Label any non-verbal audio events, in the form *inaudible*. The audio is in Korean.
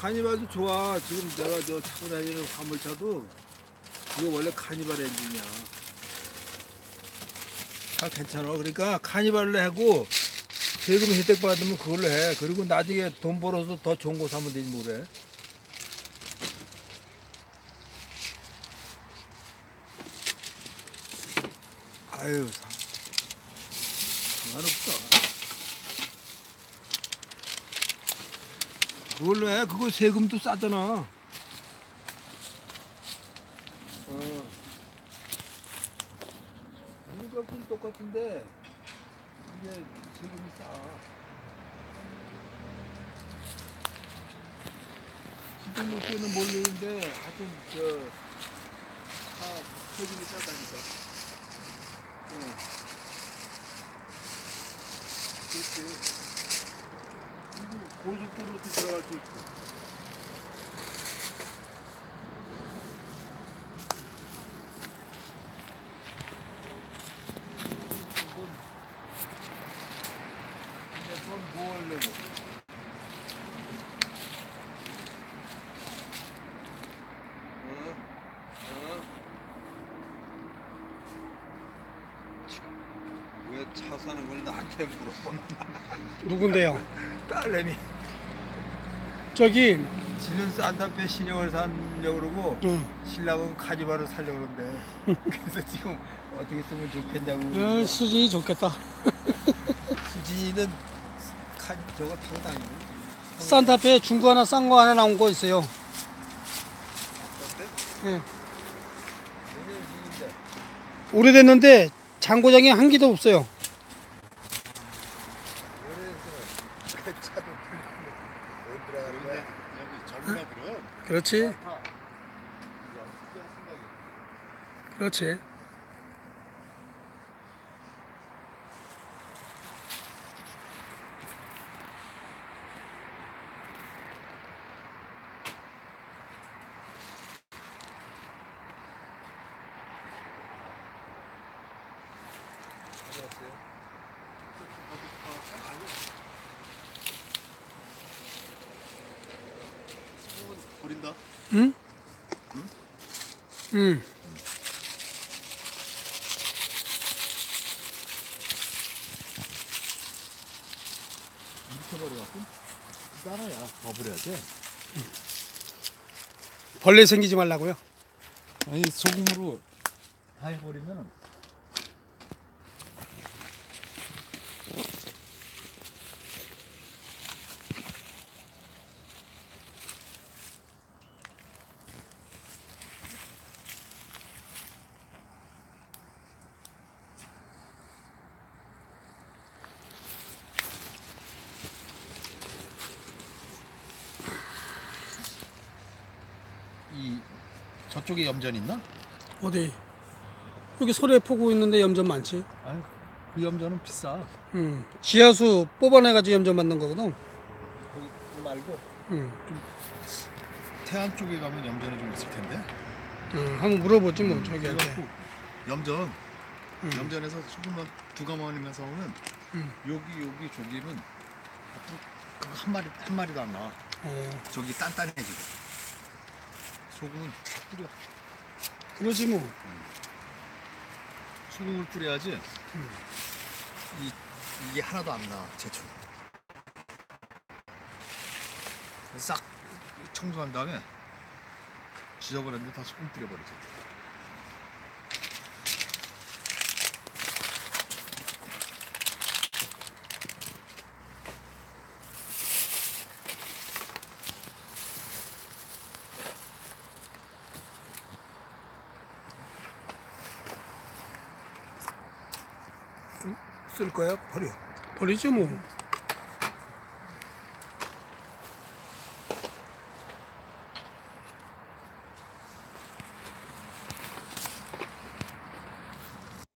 카니발도 좋아. 지금 내가 저 타고 다니는 화물차도 이거 원래 카니발 엔진이야. 다 괜찮아. 그러니까 카니발로 하고 세금 혜택 받으면 그걸로 해. 그리고 나중에 돈 벌어서 더 좋은 거 사면 되지 뭐래. 아유, 상- 상관없어. 해. 그거 세금도 싸잖아. 어. 물값은 똑같은데 이게 세금이 싸. 지금 먹기에는 몰리는데 하여튼 저다 세금이 싸다니까. 응. 그렇지. 고속도로도 들어갈 수 있고. 이건 이제 돈뭐 하려고? 어? 어? 왜 차 사는 걸 나한테 물어봐? *laughs* 누군데요? 딸내미. 저기 지는 산타페 신형을 사려고 그러고 응. 신랑은 카니발을 사려고 그러는데 *laughs* 그래서 지금 어떻게 쓰면 좋겠냐고 어, 수진이 좋겠다. *laughs* 수진이는 카 저거 타고 다니고 산타페 중고 하나 싼 거 하나 나온 거 있어요. 어때? 예. 내년 중인데 오래됐는데 장고장이 한 개도 없어요. 올해에서는 그 차도 못 들어가는 거야 여기 젊은 애들은 그렇지. 타. 그렇지. 가져왔어요? 응? 응. 따라야 더 버려야 돼 벌레 생기지 말라고요. 아니 소금으로 다 해버리면 이 저쪽에 염전 있나? 어디? 여기 소리에 포고 있는데 염전 많지. 아유, 그 염전은 비싸. 응. 지하수 뽑아내가지고 염전 만든 거거든. 거기 말고 응. 태안 쪽에 가면 염전이 좀 있을 텐데. 응. 한번 물어보지 뭐. 그래갖고 염전, 응. 염전에서 소금만 두 가마니면서 오는 응. 여기 여기 저기는 그거 한 마리 한 마리도 안 나와. 어, 저기 단단해지고. 소금은 다 뿌려. 그러지 뭐. 소금을 뿌려야지. 이 이게 하나도 안 나. 제초. 싹 청소한 다음에 지저분한데 다 소금 뿌려버리죠. 쓸 거야 버려 버리지 뭐.